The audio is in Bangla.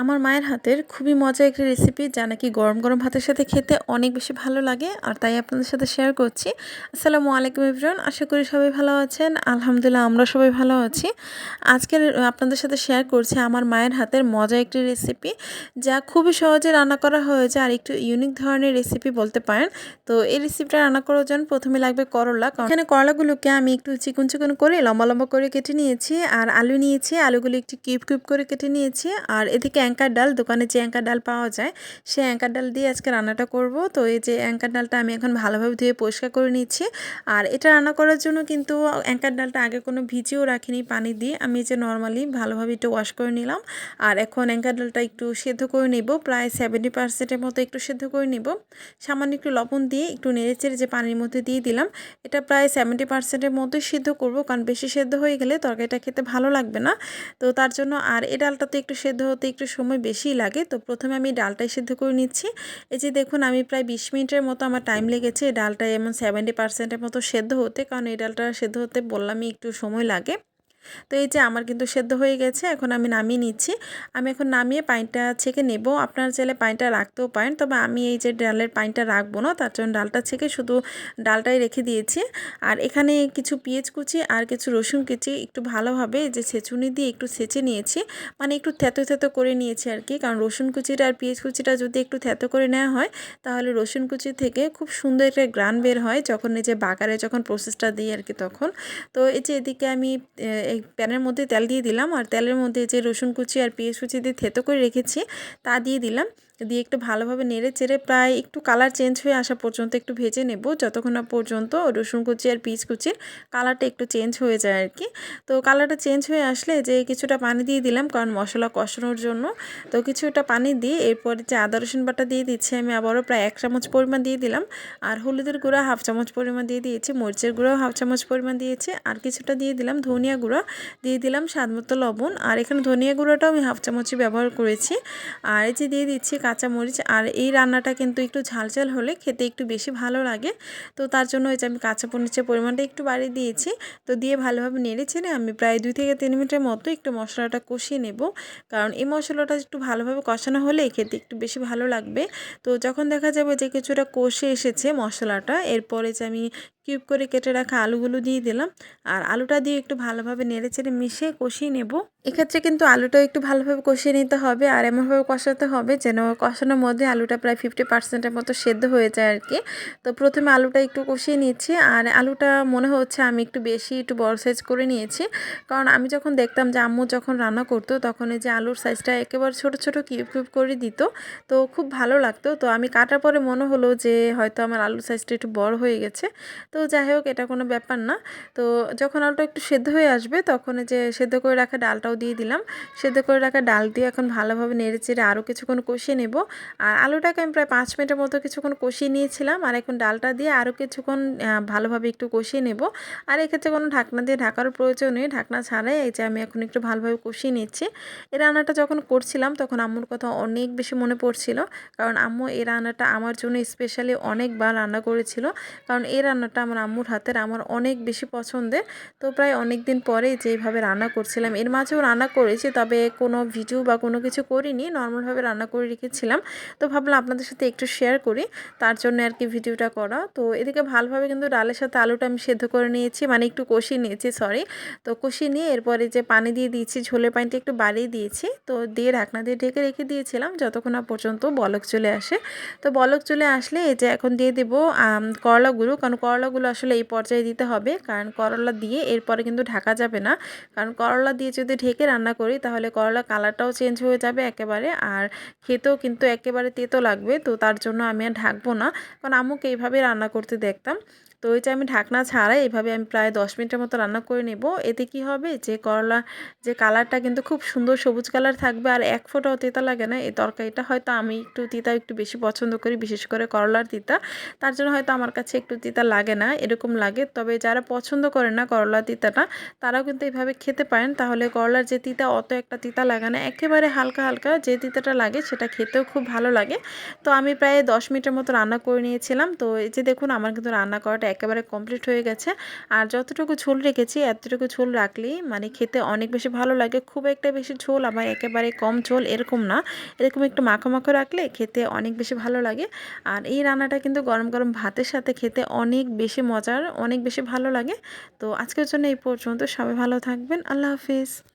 আমার মায়ের হাতের খুবই মজা একটি রেসিপি যা নাকি গরম গরম ভাতের সাথে খেতে অনেক বেশি ভালো লাগে, আর তাই আপনাদের সাথে শেয়ার করছি। আসসালামু আলাইকুম ইবরান আশা করি সবাই ভালো আছেন। আলহামদুলিল্লাহ আমরা সবাই ভালো আছি। আজকের আপনাদের সাথে শেয়ার করছি আমার মায়ের হাতের মজা একটি রেসিপি যা খুবই সহজে রান্না করা হয়েছে আর একটু ইউনিক ধরনের রেসিপি বলতে পারেন। তো এই রেসিপিটা রান্না করার জন্য প্রথমে লাগবে করলা। এখানে করলাগুলোকে আমি একটু চিকন চিকন করে লম্বা লম্বা করে কেটে নিয়েছি, আর আলু নিয়েছি, আলুগুলো একটু কিউব কিউব করে কেটে নিয়েছি, আর এদিকে অ্যাঙ্কার ডাল, দোকানে যে অ্যাঙ্কার ডাল পাওয়া যায়, সেই অ্যাঙ্কার ডাল দিয়ে আজকে রান্নাটা করব। তো এই যে অ্যাঙ্কার ডালটা আমি এখন ভালোভাবে ধুয়ে পরিষ্কার করে নিচ্ছি। আর এটা রান্না করার জন্য কিন্তু অ্যাঙ্কার ডালটা আগে কোনো ভিজিয়েও রাখিনি পানি দিয়ে। আমি যে নর্মালি ভালোভাবে একটু ওয়াশ করে নিলাম। আর এখন অ্যাঙ্কার ডালটা একটু সেদ্ধ করে নেব। প্রায় সেভেন্টি পার্সেন্টের মতো একটু সেদ্ধ করে নেব। সামান্য একটু লবণ দিয়ে একটু নেড়েচেড়ে যে পানির মধ্যে দিয়ে দিলাম, এটা প্রায় সেভেন্টি পার্সেন্টের মতোই সিদ্ধ করব। কারণ বেশি সেদ্ধ হয়ে গেলে তরকারিটা খেতে ভালো লাগবে না। তো তার জন্য আর এই ডালটা তো একটু সেদ্ধ হতে একটু সময় বেশি লাগে। তো প্রথমে আমি ডালটাই সিদ্ধ করে নিচ্ছি। এই যে দেখুন, আমি প্রায় বিশ মিনিটের মতো আমার টাইম লেগেছে। এই ডালটা এমন সেভেন্টি পার্সেন্টের মতো সেদ্ধ হতে। কারণ এই ডালটা সেদ্ধ হতে বললামই একটু সময় লাগে। তো এই যে আমার কিন্তু সেদ্ধ হয়ে গেছে, এখন আমি নামিয়ে নিচ্ছি। আমি এখন নামিয়ে পাইনটা ছেঁকে নেব। আপনারা চাইলে পাইনটা রাখতেও পারেন, তবে আমি এই যে ডালের পাইনটা রাখব না, তার জন্য ডালটা ছেঁকে শুধু ডালটাই রেখে দিয়েছি। আর এখানে কিছু পেঁয়াজ কুচি আর কিছু রসুন কুচি একটু ভালোভাবে যে ছেঁচুনি দিয়ে একটু ছেঁচে নিয়েছি। মানে একটু থেতো থেতো করে নিয়েছি আর কি, কারণ রসুন কুচিটা আর পেঁয়াজ কুচিটা যদি একটু থেতো করে নেওয়া হয়, তাহলে রসুন কুচি থেকে খুব সুন্দর একটা গ্রান বের হয় যখন এই যে বাগারে যখন প্রসেসটা দিই আর কি তখন। তো এই যে এদিকে আমি প্যানের মধ্যে তেল দিয়ে দিলাম আর তেলের মধ্যে যে রসুন কুচি আর পেঁয়াজ কুচি দিয়ে থেতো করে রেখেছি, তা দিয়ে দিলাম। দিয়ে একটু ভালোভাবে নেড়ে চেড়ে প্রায় একটু কালার চেঞ্জ হয়ে আসা পর্যন্ত একটু ভেজে নেব। যতক্ষণ না পর্যন্ত রসুন কুচি আর পিস কুচির কালারটা একটু চেঞ্জ হয়ে যায় আর কি। তো কালারটা চেঞ্জ হয়ে আসলে যে কিছুটা পানি দিয়ে দিলাম, কারণ মশলা কষানোর জন্য। তো কিছুটা পানি দিয়ে এরপর যে আদা, রসুন বাটা দিয়ে দিচ্ছি, আমি আবারও প্রায় এক চামচ পরিমাণ দিয়ে দিলাম। আর হলুদের গুঁড়া হাফ চামচ পরিমাণ দিয়ে দিয়েছি, মরিচের গুঁড়াও হাফ চামচ পরিমাণ দিয়েছি। আর কিছুটা দিয়ে দিলাম ধনিয়া গুঁড়া, দিয়ে দিলাম স্বাদ মতো লবণ। আর এখানে ধনিয়া গুঁড়োটাও আমি হাফ চামচই ব্যবহার করেছি। আর এই যে দিয়ে দিচ্ছি কাঁচামরিচ আর এই রান্নাটা কিন্তু একটু ঝালঝাল হলে খেতে একটু বেশি ভালো লাগে। তো তার জন্য ওই যে আমি কাঁচা মরিচের পরিমাণটা একটু বাড়িয়ে দিয়েছি। তো দিয়ে ভালোভাবে নেড়ে ছেড়ে আমি প্রায় দুই থেকে তিন মিনিটের মতো একটু মশলাটা কষিয়ে নেব। কারণ এই মশলাটা একটু ভালোভাবে কষানো হলে খেতে একটু বেশি ভালো লাগবে। তো যখন দেখা যাবে যে কিছুটা কষে এসেছে মশলাটা, এরপরে যে আমি কিউব করে কেটে রাখা আলুগুলো দিয়ে দিলাম। আর আলুটা দিয়ে একটু ভালোভাবে নেড়ে চেড়ে মিশিয়ে কষিয়ে নেব। এক্ষেত্রে কিন্তু আলুটাও একটু ভালোভাবে কষিয়ে নিতে হবে আর এমনভাবে কষাতে হবে যেন কষানোর মধ্যে আলুটা প্রায় ফিফটি পার্সেন্টের মতো সেদ্ধ হয়ে যায় আর কি। তো প্রথমে আলুটা একটু কষিয়ে নিচ্ছি আর আলুটা মনে হচ্ছে আমি একটু বেশি, একটু বড় সাইজ করে নিয়েছি। কারণ আমি যখন দেখতাম যে আম্মু যখন রান্না করতো তখন এই যে আলুর সাইজটা একেবারে ছোট ছোট কিউব কিউব করে দিত। তো খুব ভালো লাগতো। তো আমি কাটার পরে মনে হলো যে হয়তো আমার আলুর সাইজটা একটু বড় হয়ে গেছে। তো যাই হোক, এটা কোনো ব্যাপার না। তো যখন আলুটা একটু সেদ্ধ হয়ে আসবে, তখন যে সেদ্ধ করে রাখা ডালটাও দিয়ে দিলাম। সেদ্ধ করে রাখা ডাল দিয়ে এখন ভালোভাবে নেড়ে চেড়ে আরও কিছুক্ষণ কষিয়ে নেব। আর আলুটাকে আমি প্রায় পাঁচ মিনিটের মতো কিছুক্ষণ কষিয়ে নিয়েছিলাম। আর এখন ডালটা দিয়ে আরও কিছুক্ষণ ভালোভাবে একটু কষিয়ে নেব। আর এক্ষেত্রে কোনো ঢাকনা দিয়ে ঢাকার প্রয়োজন নেই। ঢাকনা ছাড়াই এই যে আমি এখন একটু ভালোভাবে কষিয়ে নিচ্ছি। এই রান্নাটা যখন করছিলাম, তখন আম্মুর কথা অনেক বেশি মনে পড়ছিল। কারণ আম্মু এই রান্নাটা আমার জন্য স্পেশালি অনেকবার রান্না করেছিল। কারণ এই রান্নাটা আমার আম্মুর হাতের আমার অনেক বেশি পছন্দের। তো প্রায় অনেক দিন পরে যেইভাবে রান্না করছিলাম, এর মাঝেও রান্না করেছি তবে কোনো ভিডিও বা কোনো কিছু করিনি, নর্মালভাবে রান্না করে রেখেছিলাম। তো ভাবলাম আপনাদের সাথে একটু শেয়ার করি, তার জন্য আর কি ভিডিওটা করা। তো এদিকে ভালোভাবে কিন্তু ডালের সাথে আলুটা আমি সেদ্ধ করে নিয়েছি মানে একটু কষিয়ে নিয়েছি সরি তো কষিয়ে নিয়ে এরপরে যে পানি দিয়ে দিয়েছি, ঝোলের পানিটা একটু বাড়িয়ে দিয়েছি। তো দিয়ে ঢাকনা দিয়ে ঢেকে রেখে দিয়েছিলাম, যতক্ষণ না পর্যন্ত বলক চলে আসে। তো বলক চলে আসলে এই যে এখন দিয়ে দেবো করলা করলাগুলো কারণ করলাগুলো আসলে এই পর্যায়ে দিতে হবে। কারণ করলা দিয়ে এরপরে কিন্তু ঢাকা যাবে না। কারণ করলা দিয়ে যদি ঢেকে রান্না করি, তাহলে করলা কালারটাও চেঞ্জ হয়ে যাবে একেবারে। আর খেতেও কিন্তু একেবারে তেতো লাগবে। তো তার জন্য আমি আর ঢাকবো না। কারণ আমুকে এইভাবে রান্না করতে দেখতাম। তো ওই যে আমি ঢাকনা ছাড়াই এভাবে আমি প্রায় দশ মিনিটের মতো রান্না করে নেব। এতে কি হবে? যে করলা, যে কালারটা কিন্তু খুব সুন্দর সবুজ কালার থাকবে আর এক ফোঁটাও তিতা লাগে না। এই তরকারিটা হয়তো আমি একটু তিতা একটু বেশি পছন্দ করি, বিশেষ করে করলার তিতা। তার জন্য হয়তো আমার কাছে একটু তিতা লাগে না, এরকম লাগে। তবে যারা পছন্দ করে না করলা তিতাটা, তারাও কিন্তু এইভাবে খেতে পারেন। তাহলে করলার যে তিতা, অত একটা তিতা লাগে না। একেবারে হালকা হালকা যে তিতাটা লাগে, সেটা খেতেও খুব ভালো লাগে। তো আমি প্রায় দশ মিনিটের মতো রান্না করে নিয়েছিলাম। তো এই যে দেখুন, আমার কিন্তু রান্না করাটা একেবারে কমপ্লিট হয়ে গেছে। আর যতটুকু ঝোল রেখেছি, এতটুকু ঝোল রাখলেই মানে খেতে অনেক বেশি ভালো লাগে। খুব একটা বেশি ঝোল আবার একেবারে কম ঝোল এরকম না। এরকম একটু মাখো মাখো রাখলে খেতে অনেক বেশি ভালো লাগে। আর এই রান্নাটা কিন্তু গরম গরম ভাতের সাথে খেতে অনেক বেশি মজার, অনেক বেশি ভালো লাগে। তো আজকের জন্য এই পর্যন্ত। সবাই ভালো থাকবেন। আল্লাহ হাফিজ।